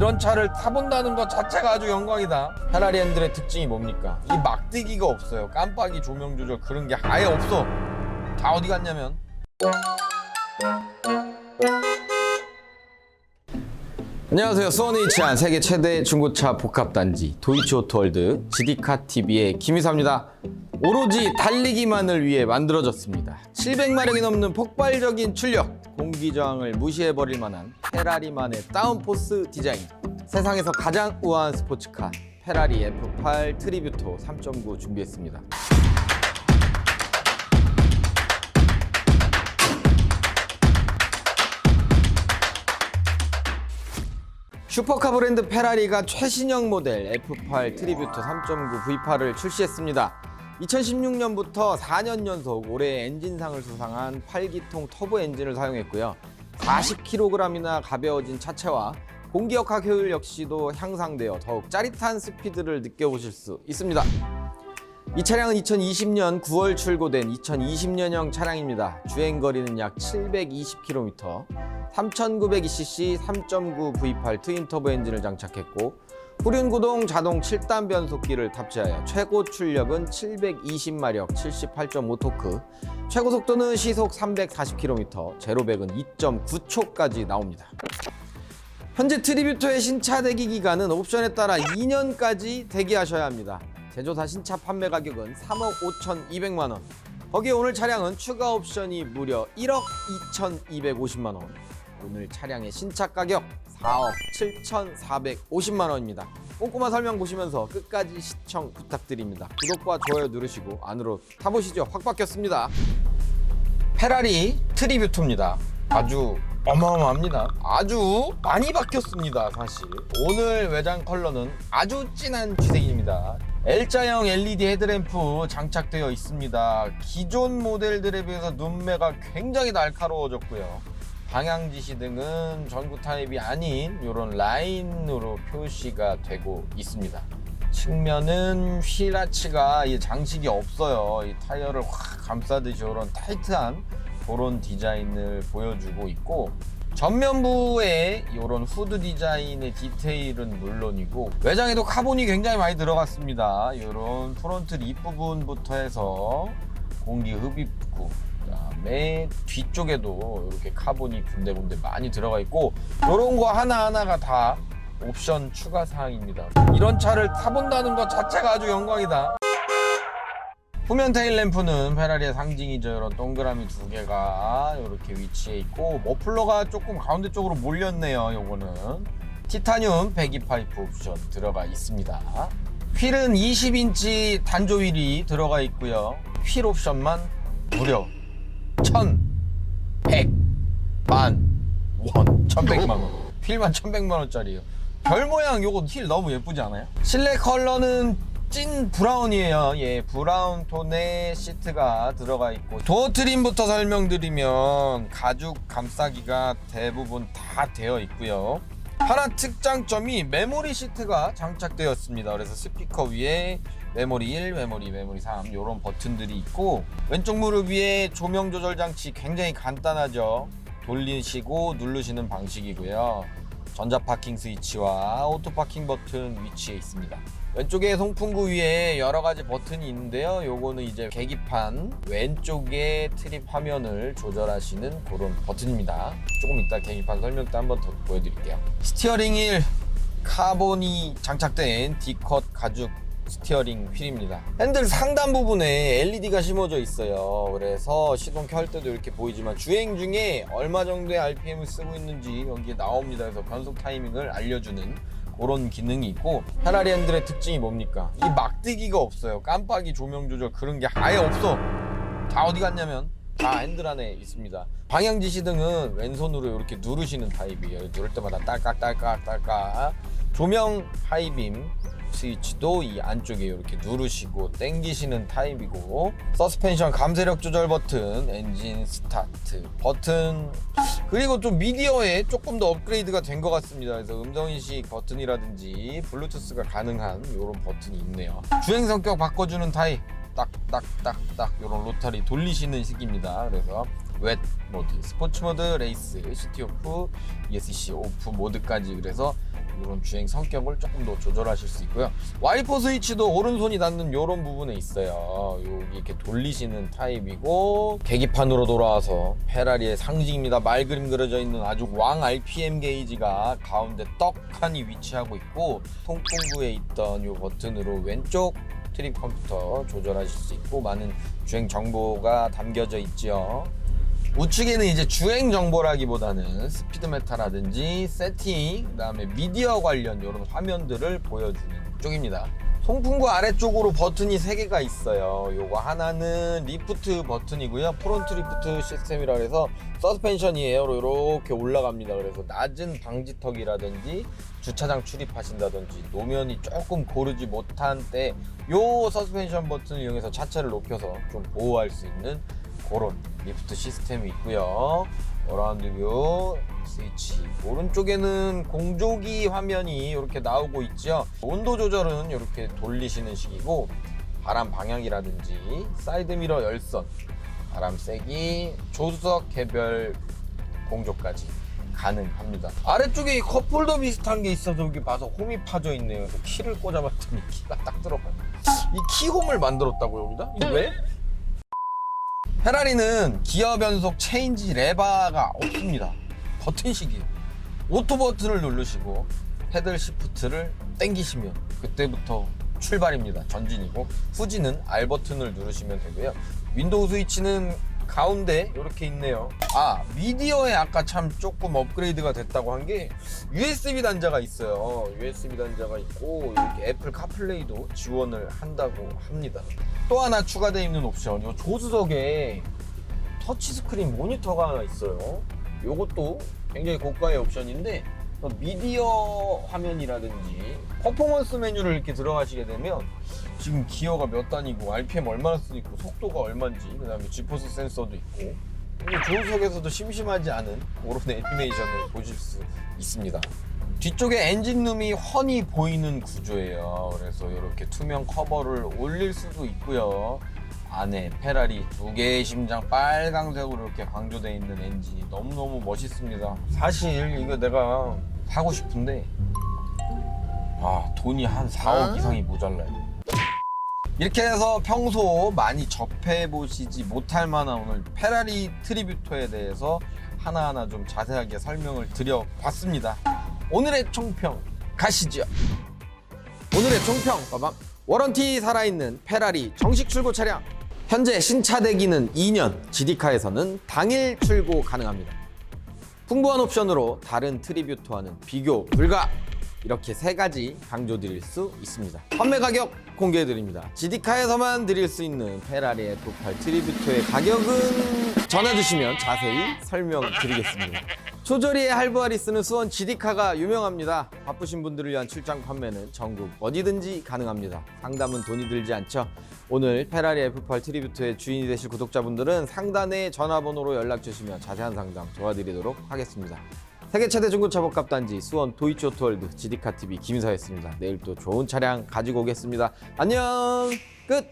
이런 차를 타본다는 것 자체가 아주 영광이다. 페라리 핸들의 특징이 뭡니까? 이 막대기가 없어요. 깜빡이 조명 조절 그런 게 아예 없어. 다 어디 갔냐면 안녕하세요. 수원에 위치한 세계 최대 중고차 복합단지 도이치오토월드 GD카 TV의 김희사입니다. 오로지 달리기만을 위해 만들어졌습니다. 700마력이 넘는 폭발적인 출력, 공기 저항을 무시해버릴 만한 페라리만의 다운포스 디자인. 세상에서 가장 우아한 스포츠카 페라리 F8 트리뷰토 3.9 준비했습니다. 슈퍼카 브랜드 페라리가 최신형 모델 F8 트리뷰트 3.9 V8을 출시했습니다. 2016년부터 4년 연속 올해 엔진상을 수상한 8기통 터보 엔진을 사용했고요. 40kg이나 가벼워진 차체와 공기역학 효율 역시도 향상되어 더욱 짜릿한 스피드를 느껴보실 수 있습니다. 이 차량은 2020년 9월 출고된 2020년형 차량입니다. 주행 거리는 약 720km, 3,900cc 3.9 V8 트윈 터보 엔진을 장착했고 후륜 구동 자동 7단 변속기를 탑재하여 최고 출력은 720마력 78.5토크, 최고 속도는 시속 340km, 제로백은 2.9초까지 나옵니다. 현재 트리뷰토의 신차 대기 기간은 옵션에 따라 2년까지 대기하셔야 합니다. 제조사 신차 판매 가격은 3억 5,200만 원. 거기에 오늘 차량은 추가 옵션이 무려 1억 2,250만 원. 오늘 차량의 신차 가격 4억 7,450만 원입니다. 꼼꼼한 설명 보시면서 끝까지 시청 부탁드립니다. 구독과 좋아요 누르시고 안으로 타보시죠. 확 바뀌었습니다. 페라리 트리뷰토입니다. 아주 어마어마합니다. 아주 많이 바뀌었습니다, 사실. 오늘 외장 컬러는 아주 진한 쥐색입니다. L자형 LED 헤드램프 장착되어 있습니다. 기존 모델들에 비해서 눈매가 굉장히 날카로워졌고요. 방향 지시 등은 전구 타입이 아닌 이런 라인으로 표시가 되고 있습니다. 측면은 휠아치가 이 장식이 없어요. 이 타이어를 확 감싸듯이 이런 타이트한 그런 디자인을 보여주고 있고 전면부에 이런 후드 디자인의 디테일은 물론이고 외장에도 카본이 굉장히 많이 들어갔습니다. 이런 프론트 립 부분부터 해서 공기 흡입구 그다음에 뒤쪽에도 이렇게 카본이 군데군데 많이 들어가 있고 이런 거 하나하나가 다 옵션 추가 사항입니다. 이런 차를 타본다는 것 자체가 아주 영광이다. 후면 테일 램프는 페라리의 상징이죠. 이런 동그라미 두 개가 이렇게 위치해 있고 머플러가 조금 가운데 쪽으로 몰렸네요. 요거는 티타늄 배기 파이프 옵션 들어가 있습니다. 휠은 20인치 단조 휠이 들어가 있고요. 휠 옵션만 무려 1,100만 원, 1,100만 원. 휠만 1,100만 원짜리예요. 별 모양 요거 휠 너무 예쁘지 않아요? 실내 컬러는 찐 브라운이에요. 예, 브라운 톤의 시트가 들어가 있고 도어 트림부터 설명드리면 가죽 감싸기가 대부분 다 되어 있고요. 하나 특장점이 메모리 시트가 장착되었습니다. 그래서 스피커 위에 메모리 1, 메모리 2, 메모리 3 이런 버튼들이 있고 왼쪽 무릎 위에 조명 조절 장치 굉장히 간단하죠. 돌리시고 누르시는 방식이고요. 전자 파킹 스위치와 오토 파킹 버튼 위치해 있습니다. 왼쪽에 송풍구 위에 여러 가지 버튼이 있는데요. 요거는 이제 계기판 왼쪽에 트립 화면을 조절하시는 그런 버튼입니다. 조금 이따 계기판 설명 때 한번 더 보여드릴게요. 스티어링 휠 카본이 장착된 D컷 가죽 스티어링 휠입니다. 핸들 상단 부분에 LED가 심어져 있어요. 그래서 시동 켤 때도 이렇게 보이지만 주행 중에 얼마 정도의 RPM을 쓰고 있는지 여기에 나옵니다. 그래서 변속 타이밍을 알려주는 그런 기능이 있고 페라리 핸들의 특징이 뭡니까? 이 막대기가 없어요. 깜빡이 조명 조절 그런 게 아예 없어. 다 어디 갔냐면 다 핸들 안에 있습니다. 방향 지시 등은 왼손으로 이렇게 누르시는 타입이에요. 누를 때마다 딸깍 딸깍 딸깍. 조명 하이빔 스위치도 이 안쪽에 이렇게 누르시고 당기시는 타입이고 서스펜션 감세력 조절 버튼 엔진 스타트 버튼 그리고 좀 미디어에 조금 더 업그레이드가 된 것 같습니다. 그래서 음성 인식 버튼이라든지 블루투스가 가능한 이런 버튼이 있네요. 주행 성격 바꿔주는 타입 딱딱딱딱 이런 로타리 돌리시는 식입니다. 그래서 웻 모드, 스포츠 모드, 레이스, 시티 오프, ESC 오프 모드까지 그래서 이런 주행 성격을 조금 더 조절하실 수 있고요. 와이퍼 스위치도 오른손이 닿는 이런 부분에 있어요. 여기 이렇게 돌리시는 타입이고 계기판으로 돌아와서 페라리의 상징입니다. 말 그림 그려져 있는 아주 왕 RPM 게이지가 가운데 떡하니 위치하고 있고 통풍구에 있던 이 버튼으로 왼쪽 트립 컴퓨터 조절하실 수 있고 많은 주행 정보가 담겨져 있죠. 우측에는 이제 주행 정보라기보다는 스피드메타라든지 세팅, 그다음에 미디어 관련 이런 화면들을 보여주는 쪽입니다. 송풍구 아래쪽으로 버튼이 3개가 있어요. 요거 하나는 리프트 버튼이고요. 프론트 리프트 시스템이라 해서 서스펜션이에요. 이렇게 올라갑니다. 그래서 낮은 방지턱이라든지 주차장 출입하신다든지 노면이 조금 고르지 못한 때 요 서스펜션 버튼을 이용해서 차체를 높여서 좀 보호할 수 있는 그런 리프트 시스템이 있고요. 어라운드 뷰 스위치 오른쪽에는 공조기 화면이 이렇게 나오고 있죠. 온도 조절은 이렇게 돌리시는 식이고 바람 방향이라든지 사이드 미러 열선, 바람 세기, 조수석 개별 공조까지 가능합니다. 아래쪽에 이 컵홀더 비슷한 게 있어서 여기 봐서 홈이 파져 있네요. 그래서 키를 꽂아봤더니 키가 딱 들어가요. 이 키홈을 만들었다고 여기다? 왜? 페라리는 기어 변속 체인지 레바가 없습니다. 버튼식이에요. 오토 버튼을 누르시고 패들 시프트를 당기시면 그때부터 출발입니다. 전진이고 후진은 R 버튼을 누르시면 되고요. 윈도우 스위치는 가운데 이렇게 있네요. 아 미디어에 아까 참 조금 업그레이드가 됐다고 한 게 USB 단자가 있어요. USB 단자가 있고 이렇게 애플 카플레이도 지원을 한다고 합니다. 또 하나 추가되어 있는 옵션, 이 조수석에 터치 스크린 모니터가 하나 있어요. 이것도 굉장히 고가의 옵션인데 어, 미디어 화면이라든지 퍼포먼스 메뉴를 이렇게 들어가시게 되면 지금 기어가 몇 단이고 RPM 얼마나 쓰고 속도가 얼마인지 그 다음에 지포스 센서도 있고 조수석에서도 심심하지 않은 그런 애니메이션을 보실 수 있습니다. 뒤쪽에 엔진룸이 훤히 보이는 구조예요. 그래서 이렇게 투명 커버를 올릴 수도 있고요. 안에 페라리 두 개의 심장 빨강색으로 이렇게 강조되어 있는 엔진이 너무너무 멋있습니다. 사실 이거 내가 사고 싶은데 아 돈이 한 4억 이상이 모자라요. 이렇게 해서 평소 많이 접해보시지 못할 만한 오늘 페라리 트리뷰토에 대해서 하나하나 좀 자세하게 설명을 드려봤습니다. 오늘의 총평 가시죠. 오늘의 총평 빠밤. 워런티 살아있는 페라리 정식 출고 차량 현재 신차 대기는 2년 GD카에서는 당일 출고 가능합니다 풍부한 옵션으로 다른 트리뷰토와는 비교 불가. 이렇게 세 가지 강조드릴 수 있습니다. 판매 가격 공개해드립니다. GD카에서만 드릴 수 있는 페라리 F8 트리뷰토의 가격은 전화 주시면 자세히 설명드리겠습니다 조조리의 할부알이 쓰는 수원 GD카가 유명합니다. 바쁘신 분들을 위한 출장 판매는 전국 어디든지 가능합니다. 상담은 돈이 들지 않죠. 오늘 페라리 F8 트리뷰트의 주인이 되실 구독자분들은 상단의 전화번호로 연락 주시면 자세한 상담 도와드리도록 하겠습니다. 세계 최대 중고차 복합단지 수원 도이치오토월드 GD카 TV 김인서였습니다. 내일 또 좋은 차량 가지고 오겠습니다. 안녕 끝.